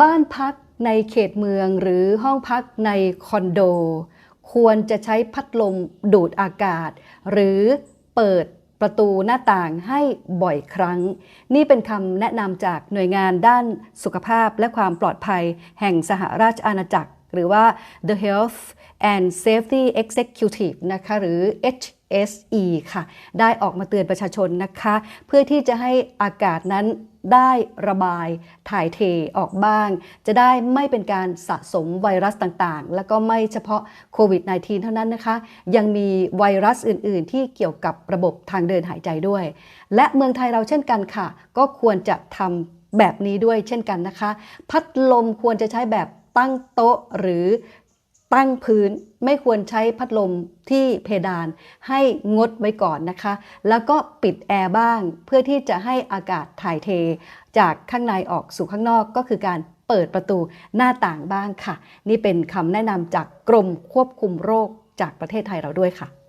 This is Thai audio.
บ้านพักในเขตเมืองหรือห้องพักในคอนโด ควรจะใช้พัดลมดูดอากาศ หรือเปิดประตูหน้าต่างให้บ่อยครั้ง นี่เป็นคำแนะนำจากหน่วยงานด้านสุขภาพและความปลอดภัยแห่งสหราชอาณาจักร หรือว่า The Health and Safety Executive นะคะหรือ h SE ค่ะ ได้ออกมาเตือนประชาชนนะคะ เพื่อที่จะให้อากาศนั้นได้ระบายถ่ายเทออกบ้าง จะได้ไม่เป็นการสะสมไวรัสต่างๆ แล้วก็ไม่เฉพาะโควิด -19 เท่านั้นนะคะ ยังมีไวรัสอื่นๆ ที่เกี่ยวกับระบบทางเดินหายใจด้วย และเมืองไทยเราเช่นกันค่ะ ก็ควรจะทำแบบนี้ด้วยเช่นกันนะคะ พัดลมควรจะใช้แบบตั้งโต๊ะหรือ ตั้งพื้นไม่ควรใช้พัดลมที่เพดานให้งดไว้ก่อนนะคะ แล้วก็ปิดแอร์บ้างเพื่อที่จะให้อากาศถ่ายเท จากข้างในออกสู่ข้างนอกก็คือการเปิดประตูหน้าต่างบ้างค่ะ นี่เป็นคำแนะนำจากกรมควบคุมโรคจากประเทศไทยเราด้วยค่ะ